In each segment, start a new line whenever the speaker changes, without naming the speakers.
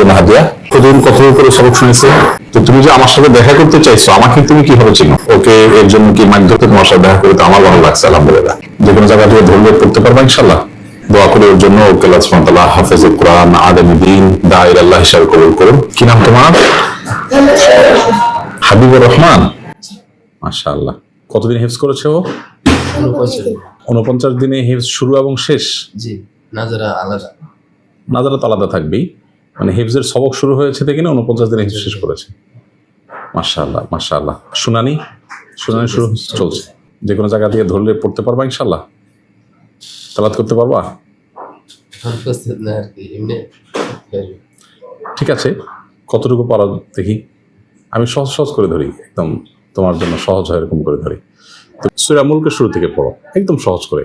জন্য হাদিয়া প্রতিদিন কত করে সবক শুনেছে। তো তুমি যে আমার সাথে দেখা করতে চাইছো আমাকে তুমি কীভাবে চিনো? ওকে এর জন্য কি মাধ্যমে তোমার সাথে দেখা করতে আমার ভালো লাগছে আলহামদুলিল্লাহ। যে কোনো জায়গা থেকে ধরলে পড়তে পারবা ইনশাল্লাহ দোয়া করে ওর জন্য। ওকে আল্লাহ হাফেজ কোরআন আদেমি দিন দায়ের আল্লাহ হিসাবে কবুল করুন। কি নাম তোমার? হাবিবুর রহমান। মাশাআল্লাহ। কতদিন হেফজ করেছে ও? উনপঞ্চাশ দিনে হেফজ শুরু এবং শেষ?
জি নাজারা আলাদা।
নাজারা তো আলাদা থাকবেই। মানে হিফজের সবক শুরু হয়েছে দেখে না উনপঞ্চাশ দিনে হিফজ শেষ করেছে। মাশাআল্লাহ মাশাআল্লাহ। শুনানি শুনানি শুরু চলছে। যে কোনো জায়গা দিয়ে ধরলে পড়তে পারবা ইনশাল্লাহ তালাত করতে পারবা? ঠিক আছে, কতটুকু পারা দেখি। আমি সহজ সহজ করে ধরি, একদম তোমার জন্য সহজ হয় এরকম করে ধরি। তো সুরা মুলকে শুরু থেকে পড়ো, একদম সহজ করে।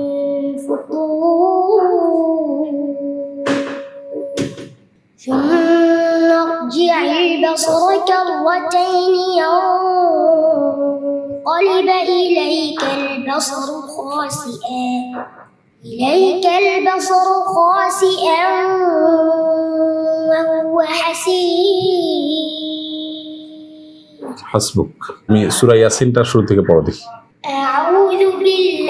فطور ثم ارجع البصر كرتين ينقلب إليك البصر خاسئا إليك البصر خاسئا وهو حسير
হাসবুক আমি সুরা ইয়াসিনটা শুরু থেকে পড়ো দেখি
أعوذ بالله من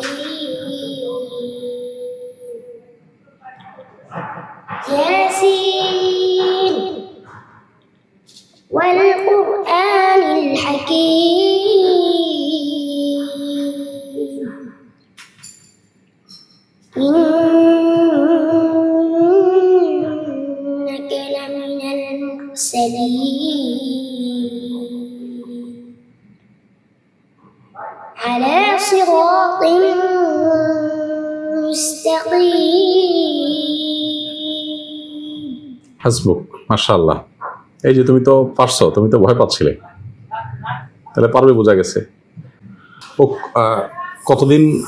হাসবুক মাশাআল্লাহ। এই যে তুমি তো পারছ তুমি তো ভয় পাচ্ছিলে। তাহলে পারবে বোঝা গেছে। ও আহ, কতদিন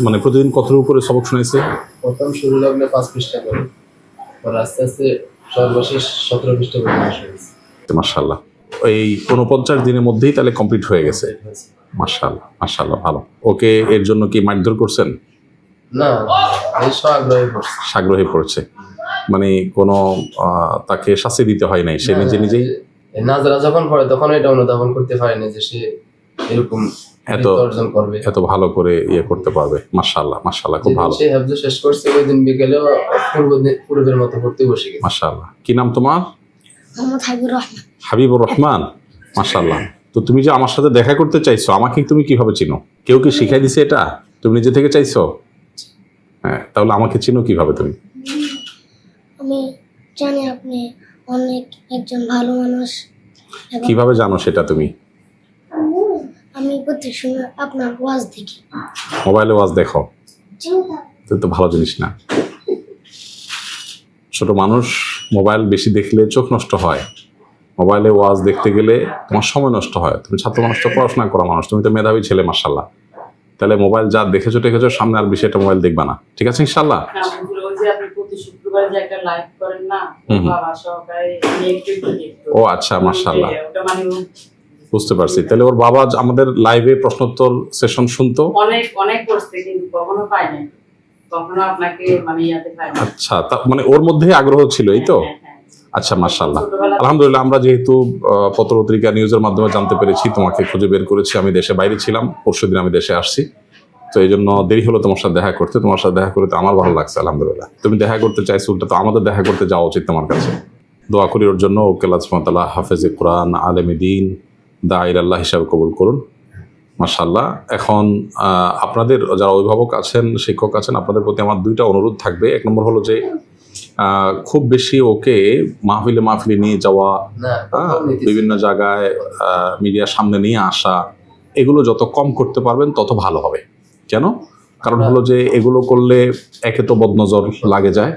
মানে প্রতিদিন কতটুকু করে সবক শুনাইছে?
প্রথম শুরু লগ্নে পাঁচ পৃষ্ঠা করে। আস্তে আস্তে সর্বশেষ সতেরো পৃষ্ঠা করে
মাশাআল্লাহ। এই উনপঞ্চাশ দিনের মধ্যেই তাহলে কমপ্লিট হয়ে গেছে। মাশাআল্লাহ মাশাআল্লাহ ভালো। ওকে এর জন্য কি মারধর করছেন?
না আগ্রহী
পড়েছে। মানে কোনো আহ, তাকে শাস্তি দিতে হয় নাই সে নিজে নিজেই?
নাজারা যখন পড়ে তখন এটা অনুধাবন করতে পারে না যে সে এরকম
এত
অর্জন করবে।
এত ভালো করে ইয়ে করতে পারবে। মাশাআল্লাহ মাশাআল্লাহ খুব ভালো।
সে হাফজ শেষ করছে ওই দিন বিকেলেও পূর্ব পূর্বের মতো পড়তে বসে গেছে।
মাশাআল্লাহ। কি নাম তোমার?
মোহাম্মদ হাবিবুর রহমান।
হাবিবুর রহমান? মাশাআল্লাহ। তো তুমি যে আমার সাথে দেখা করতে চাইছো আমাকে তুমি কীভাবে চিনো? কেউ কি শিখাই দিছে এটা? তুমি নিজে থেকে চাইছো? হ্যাঁ তাহলে আমাকে চিনো কীভাবে তুমি?
আমি জানি আপনি অনেক একজন ভালো মানুষ।
কীভাবে জানো সেটা তুমি?
আমি প্রত্যেক সময় আপনার ওয়াজ দেখি।
মোবাইলে ওয়াজ দেখো। তো তো ভালো জিনিস না। ছোট মানুষ মোবাইল বেশি দেখলে চোখ নষ্ট হয়। মোবাইলে ওয়াজ দেখতে গেলে তোমার সময় নষ্ট হয়। তুমি ছাত্র মানুষ তো পড়াশোনা করা মানুষ তুমি তো মেধাবী ছেলে মার্শাল্লাহ তাহলে মোবাইল যা দেখেছ টেকেছো সামনে আর বেশি একটা মোবাইল দেখবা না ঠিক আছে ইনশাল্লাহ
নামগুলো ওই যে আপনি প্রতি শুক্রবারে যে একটা লাইভ করেন না
হুম হুম।
বাবা সহকারে নিয়ে একটু একটু দেখতো।
ও আচ্ছা, মাশাআল্লাহ।
যে ওটা মানে
বুঝতে পারছি তাহলে ওর বাবা আমাদের লাইভে প্রশ্নোত্তর সেশন শুনতো
অনেক অনেক করছে কিন্তু কখনো পায় নাই কখনো আপনাকে মানে ইয়াতে পাই না
আচ্ছা মানে ওর মধ্যে আগ্রহ ছিল এই তো
হ্যাঁ, হ্যাঁ।
আচ্ছা মার্শাল্লাহ আলহামদুলিল্লাহ, আমরা যেহেতু পত্রপত্রিকা নিউজের মাধ্যমে জানতে পেরেছি, তোমাকে খুঁজে বের করেছি, আমি দেশে বাইরে ছিলাম, পরশু দিন আমি দেশে আসছি। তো এই জন্য দেরি হলো তোমার সাথে দেখা করতে, তোমার সাথে দেখা করতে আমার ভালো লাগছে, আলহামদুলিল্লাহ। তুমি দেখা করতে চাইছো, উল্টা তো আমাদের দেখা করতে যাওয়া উচিত তোমার কাছে। দোয়া করি ওর জন্য, ওকে লাজমতাল্লাহ হাফেজে কোরআন, আলেমে দিন দায়ের আল্লাহ হিসাবে কবুল করুন। মাশাল্লাহ এখন আপনাদের যারা অভিভাবক আছেন, শিক্ষক আছেন, আপনাদের প্রতি আমার দুইটা অনুরোধ থাকবে। এক নম্বর হলো যে খুব বেশি ওকে মাহফিলে মাহফিলে নিয়ে যাওয়া হ্যাঁ। বিভিন্ন জায়গায় মিডিয়ার সামনে নিয়ে আসা এগুলো যত কম করতে পারবেন তত ভালো হবে। কেন? কারণ হলো যে এগুলো করলে একে তো বদনজর লাগে যায়।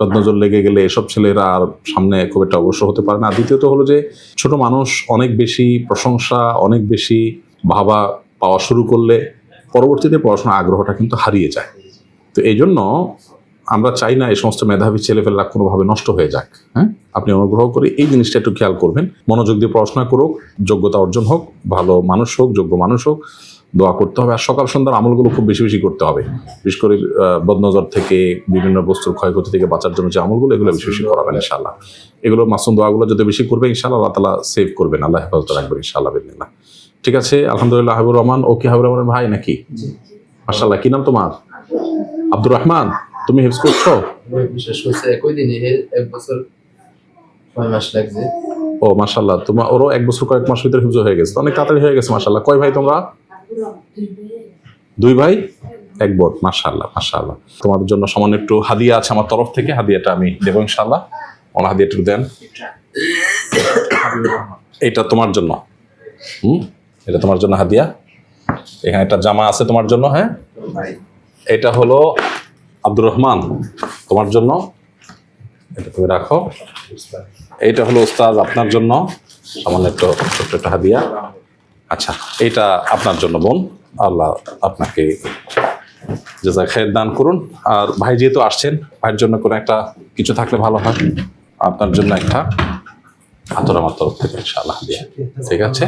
বদনজর লেগে গেলে এসব ছেলেরা আর সামনে খুব একটা অবশ্য হতে পারে না। আর দ্বিতীয়ত হলো যে ছোট মানুষ অনেক বেশি প্রশংসা অনেক বেশি ভাবা পাওয়া শুরু করলে পরবর্তীতে পড়াশোনার আগ্রহটা কিন্তু হারিয়ে যায়। তো এই জন্য আমরা চাই না এই সমস্ত মেধাবী ছেলেপেলেরা কোনোভাবে নষ্ট হয়ে যাক হ্যাঁ? আপনি অনুগ্রহ করে এই জিনিসটা একটু খেয়াল করবেন। মনোযোগ দিয়ে পড়াশোনা করুক, যোগ্যতা অর্জন হোক, ভালো মানুষ হোক, যোগ্য মানুষ হোক, দোয়া করতে হবে। আর সকাল সন্ধ্যার আমলগুলো খুব বেশি বেশি করতে হবে। বিশেষ করে বদনজর থেকে, বিভিন্ন বস্তুর ক্ষয়ক্ষতি থেকে বাঁচার জন্য যে আমলগুলো, এগুলো বেশি বেশি করাবেন ইনশাল্লাহ এগুলো মাসুম দোয়াগুলো যদি বেশি করবে ইনশাল্লাহ আল্লাহ তালা সেভ করবেন। আল্লাহ হেফাজত রাখবেন ইনশাল্লাহ বিদিনিল্লাহ। ঠিক আছে? আলহামদুলিল্লাহ, হাবিবুর রহমান। ও কি হাবিবুর রহমানের ভাই, নাকি? মার্শাল্লাহ কি নাম তোমার? আব্দুর রহমান। তুমি হেফজ করছ?
বিশেষ করছে একই দিনে এক বছর ছয় মাস লাগছে।
ও মাশাল্লাহ তোমার ওরও এক বছর কয়েক মাস ভিতরে হিফজ হয়ে গেছে। অনেক তাড়াতাড়ি হয়ে গেছে মাশাল্লাহ কয় ভাই তোমরা? দুই ভাই? এক বোন মাশাল্লাহ মাশাল্লাহ তোমাদের জন্য সামান্য একটু হাদিয়া আছে আমার তরফ থেকে হাদিয়াটা আমি দেবো ইনশাল্লাহ ওনার হাদিয়া একটু দেন। এটা তোমার জন্য। হুম? এটা তোমার জন্য হাদিয়া। এখানে একটা জামা আছে তোমার জন্য হ্যাঁ? এটা হলো আব্দুর রহমান, তোমার জন্য, এটা তুমি রাখো। এইটা হলো উস্তাদ আপনার জন্য। সামান্য একটু ছোট্ট একটা হাদিয়া। আচ্ছা এইটা আপনার জন্য বোন। আল্লাহ আপনাকে যেজা খেয়ের দান করুন। আর ভাই যেহেতু আসছেন, ভাইয়ের জন্য কোনো একটা কিছু থাকলে ভালো হয়। আপনার জন্য একটা আতর আমার তরফ থেকে ইনশাআল্লাহ ঠিক আছে?